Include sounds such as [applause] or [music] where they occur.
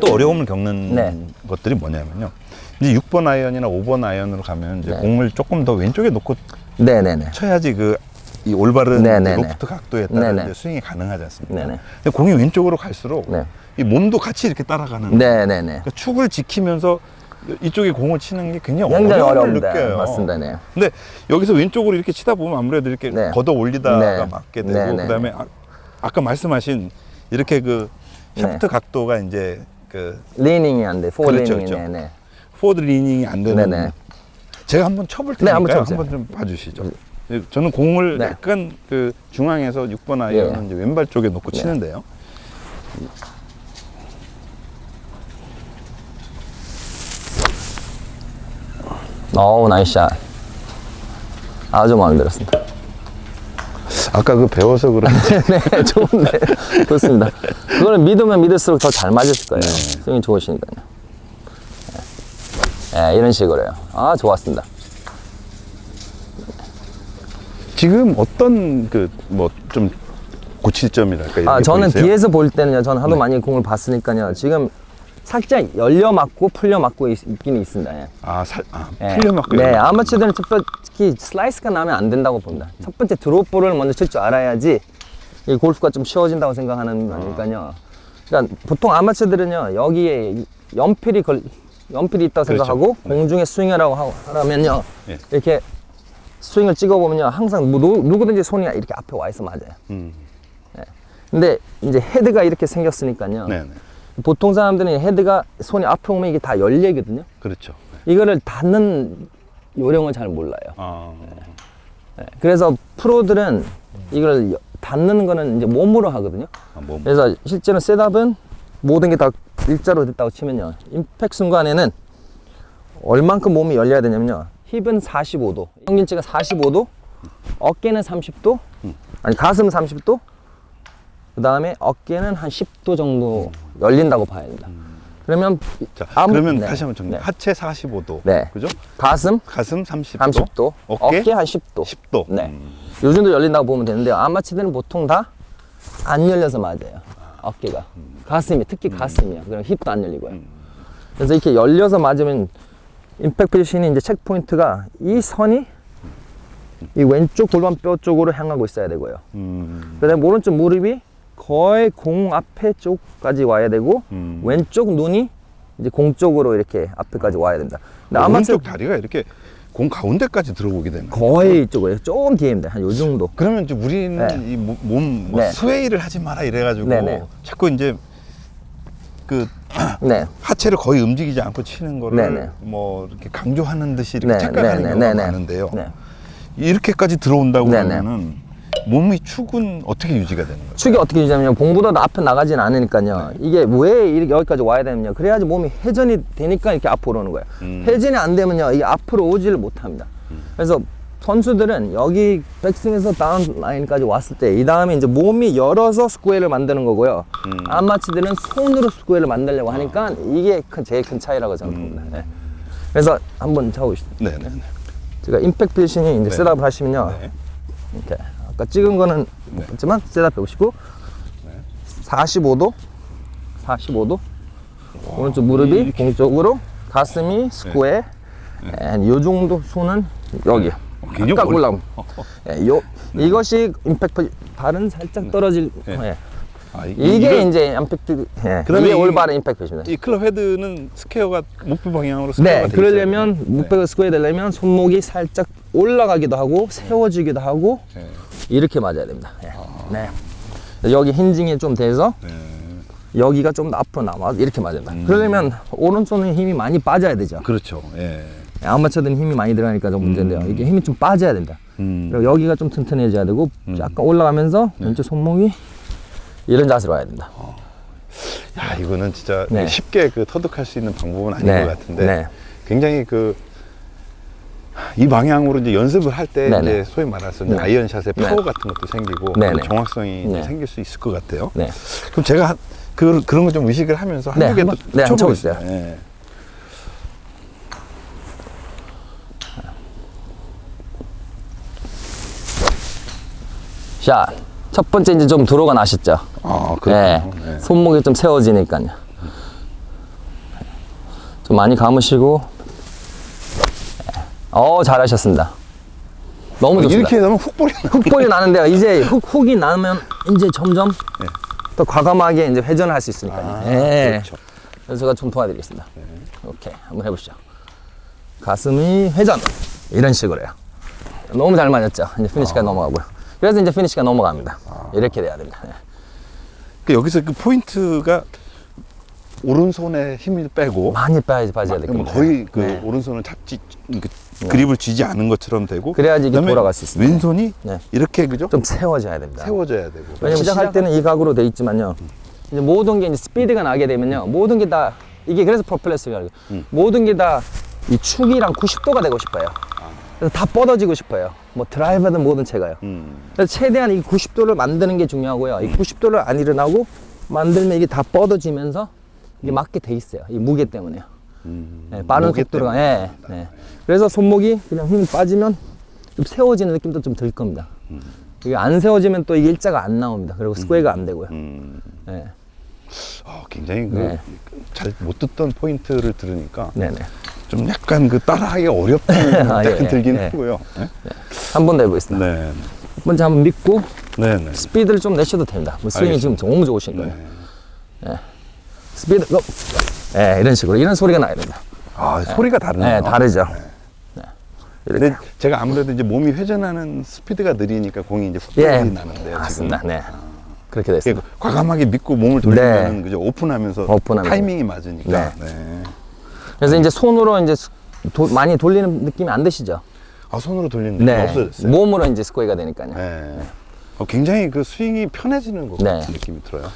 또 어려움을 겪는 네. 것들이 뭐냐면요. 이제 6번 아이언이나 5번 아이언으로 가면 이제 네. 공을 조금 더 왼쪽에 놓고 네네네. 쳐야지 그 이 올바른 네, 이제 네, 로프트 각도에 따라 네, 네. 이제 스윙이 가능하지 않습니까? 네, 네. 근데 공이 왼쪽으로 갈수록 네. 이 몸도 같이 이렇게 따라가는 네네네. 그러니까 축을 지키면서 이쪽에 공을 치는 게 굉장히, 굉장히 어려움을 어려운데. 느껴요. 맞습니다. 네. 근데 여기서 왼쪽으로 이렇게 치다 보면 아무래도 이렇게 네. 걷어 올리다가 네. 맞게 되고 네, 네. 그다음에 아, 아까 말씀하신 이렇게 그 샤프트 네. 각도가 이제 그 리닝이 안 돼. 포 그렇죠, 리닝이. 그렇죠. 네네. 포드 리닝이 안 되는 네네. 제가 한번 쳐볼 네, 테니까 한번 요 쳐보세요. 좀 봐주시죠. 저는 공을 네. 약간 그 중앙에서 6번 아이언은 예. 이제 왼발 쪽에 놓고 네. 치는데요. 어우, 나이스 샷. 아주 마음에 들었습니다. 아까 그 배워서 그런지 [laughs] 네, 좋은데. 좋습니다. 그거는 믿으면 믿을수록 더 잘 맞으실 거예요. 스윙이 좋으시니까요. 네. 네, 이런 식으로요. 아, 좋았습니다. 지금 어떤 그 뭐 좀 고칠 점이랄까 이런 아, 게 저는 보이세요? 뒤에서 볼 때는요, 저는 하도 많이 공을 봤으니까요. 지금 살짝 열려 맞고 풀려 맞고 있, 있긴 있습니다. 예. 아, 살, 아 예. 풀려 맞고 네. 아마추어들은 특- 특히 슬라이스가 나면 안 된다고 봅니다. 첫 번째 드롭볼을 먼저 칠 줄 알아야지 이 골프가 좀 쉬워진다고 생각하는 거니까요. 그러니까 보통 아마추어들은요 여기에 연필이 걸 연필이 있다고 그렇죠. 생각하고 네. 공중에 스윙하라고 하- 하라면요 예. 이렇게 스윙을 찍어 보면요 항상 뭐 누, 누구든지 손이 이렇게 앞에 와 있어 맞아요. 음. 근데 이제 헤드가 이렇게 생겼으니까요. 네, 네. 보통 사람들은 헤드가 손이 앞에 오면 이게 다 열리거든요. 그렇죠. 네. 이거를 닫는 요령을 잘 몰라요. 아, 네, 그래서 프로들은 이걸 여- 닫는 거는 이제 몸으로 하거든요. 아, 뭐 그래서 실제로 셋업은 모든 게 다 일자로 됐다고 치면요. 임팩 순간에는 얼만큼 몸이 열려야 되냐면요. 힙은 45도, 평균치가 45도, 어깨는 30도, 아니 가슴은 30도, 그 다음에 어깨는 한 10도 정도 열린다고 봐야 됩니다. 그러면 자, 아무- 그러면 네. 다시 한번 정리. 네. 하체 45도. 네. 그죠? 가슴 가슴 30도. 30도, 어깨? 어깨, 한 10도. 10도. 네. 음. 요 정도 열린다고 보면 되는데 아마추어들은 보통 다 안 열려서 맞아요. 어깨가. 가슴이, 특히 가슴이요. 그럼 힙도 안 열리고요. 그래서 이렇게 열려서 맞으면 임팩트 포지션이 이제 체크 포인트가 이 선이 이 왼쪽 골반뼈 쪽으로 향하고 있어야 되고요. 음. 그 다음에 오른쪽 무릎이 거의 공 앞에 쪽까지 와야 되고 음. 왼쪽 눈이 이제 공 쪽으로 이렇게 앞에까지 와야 된다. 근데 아마추어 다리가 이렇게 공 가운데까지 들어오게 되는. 거의 이쪽으로 조금 뒤에입니다. 한 요 정도. 그러면 이제 우리는 네. 이 몸, 뭐 네. 스웨이를 하지 마라 이래가지고 네, 네. 자꾸 이제 그 [clears throat] 네. 하체를 거의 움직이지 않고 치는 거를 네, 네. 뭐 이렇게 강조하는 듯이 이렇게 네, 착각하는 네, 네, 경우가 네, 네. 많은데요. 네. 이렇게까지 들어온다고 네, 네. 그러면은 몸의 축은 어떻게 유지가 되는 거예요? 축이 어떻게 유지하냐면 공보다 앞에 나가진 않으니까요. 이게 왜 이렇게 여기까지 와야 되느냐. 그래야지 몸이 회전이 되니까 이렇게 앞으로 오는 거예요. 음. 회전이 안 되면요. 이게 앞으로 오지를 못합니다. 그래서 선수들은 여기 백스윙에서 다운 라인까지 왔을 때 이 다음에 이제 몸이 열어서 스퀘어를 만드는 거고요. 음. 아마추어들은 손으로 스퀘어를 만들려고 하니까 이게 큰, 제일 큰 차이라고 저는 봅니다. 네. 그래서 한번 잡으시죠. 네, 네, 네. 제가 임팩트 필신이 이제 네. 셋업을 하시면요. 네. 이렇게 아까 찍은 거는 못 봤지만 셋업 해보시고 45도 45도 오른쪽 무릎이 이렇게. 공 쪽으로 가슴이 스퀘어 네. 요 정도 손은 여기 굉장히 깍 멀리- 올라오면 예, 요 이것이 임팩트 발은 살짝 떨어질 네. 예. 아, 이- 이게 이거- 이제 임팩트 예. 그러면 이게 이- 올바른 임팩트입니다 이 클럽 헤드는 스퀘어가 목표 방향으로 스퀘어가 네, 돼 그러려면. 목배가 스퀘어 되려면 손목이 살짝 올라가기도 하고 세워지기도 하고 네. 이렇게 맞아야 됩니다. 예. 네. 여기 힌징이 좀 돼서 네. 여기가 좀더 앞으로 남아 이렇게 맞아야 됩니다. 그러려면 오른손에 힘이 많이 빠져야 되죠. 그렇죠. 예. 아마추어들은 힘이 많이 들어가니까 좀 문제인데요. 이게 힘이 좀 빠져야 된다. 음. 그리고 여기가 좀 튼튼해져야 되고 약간 올라가면서 왼쪽 손목이 이런 자세로 와야 된다. 야, 이거는 진짜 네. 쉽게 그 터득할 수 있는 방법은 아닌 네. 것 같은데 네. 굉장히 그 이 방향으로 이제 연습을 할 때 네, 이제 네. 소위 말해서 이제 네. 아이언샷의 네. 파워 같은 것도 생기고 네, 그 네. 정확성이 네. 생길 수 있을 것 같아요. 네. 그럼 제가 한- 그, 그런 거좀 의식을 하면서 네, 한두 개또 한번- 네, 한번 쳐보겠습니다. 쳐보세요. 예. 자, 첫 번째 이제 좀 들어가 나셨죠. 아, 네. 그렇군요. 네. 손목이 좀 세워지니까요. 좀 많이 감으시고. 어, 잘하셨습니다. 너무 좋습니다. 이렇게 하면 훅 버리 훅볼이 나는데요. 이제 훅, 훅이 나면 이제 점점 더 과감하게 이제 회전을 할 수 있으니까요. 예. 그렇죠. 그래서 제가 좀 도와드리겠습니다. 오케이. 한번 해보시죠. 가슴이 회전. 이런 식으로요. 너무 잘 맞았죠. 이제 피니시가 넘어가고요. 그래서 이제 피니시가 넘어갑니다. 이렇게 돼야 됩니다. 예. 그 여기서 그 포인트가 오른손에 힘을 빼고 많이 빠지, 빠져야 될 겁니다. 거의 그 네. 오른손을 잡지 그 그립을 쥐지 않은 것처럼 되고 그래야지 이게 돌아갈 수 있습니다. 왼손이 네. 이렇게 그죠? 좀 세워져야 됩니다. 세워져야 되고 왜냐면 시작할 때는 이 각으로 돼 있지만요. 이제 모든 게 이제 스피드가 나게 되면요. 모든 게 다 이게 그래서 프로펠러스가 모든 게 다 이 축이랑 90도가 되고 싶어요. 그래서 다 뻗어지고 싶어요. 뭐 드라이버든 뭐든 제가요. 음. 그래서 최대한 이 90도를 만드는 게 중요하고요. 이 90도를 안 일어나고 만들면 이게 다 뻗어지면서 이게 맞게 돼 있어요. 이 무게 때문에요. 음. 네, 빠른. 때문에. 예, 네. 그래서 손목이 그냥 힘이 빠지면 좀 세워지는 느낌도 좀 들 겁니다. 이게 안 세워지면 또 이게 일자가 안 나옵니다. 그리고 스퀘어가 안 되고요. 음. 네. 어, 굉장히 네. 잘못 듣던 포인트를 들으니까 네네. 좀 약간 그 따라하기 어렵다는 [laughs] 아, 약간 예, 들긴 예. 하고요. 네. 한번 더 해보겠습니다. 네. 먼저 한번 믿고 네. 네. 스피드를 좀 내셔도 됩니다. 뭐 스윙이 지금 너무 좋으신 거예요. 네. 스피드, 고! 네, 이런 식으로. 이런 소리가 나야 됩니다. 아, 소리가 다르네요. 네, 다르죠. 네. 이렇게. 근데 제가 아무래도 이제 몸이 회전하는 스피드가 느리니까 공이 이제 훅 예, 나는데요. 맞습니다. 지금. 네. 그렇게 이게 됐습니다. 과감하게 믿고 몸을 돌리면 그죠 오픈하면서 오픈하면서. 타이밍이 맞으니까. 네. 네. 그래서 이제 손으로 이제 스- 도- 많이 돌리는 느낌이 안 드시죠? 아 손으로 돌리는 느낌 없어졌어요. 몸으로 이제 스코이가 되니까요. 네. 어, 굉장히 그 스윙이 편해지는 것 네. 같은 느낌이 들어요.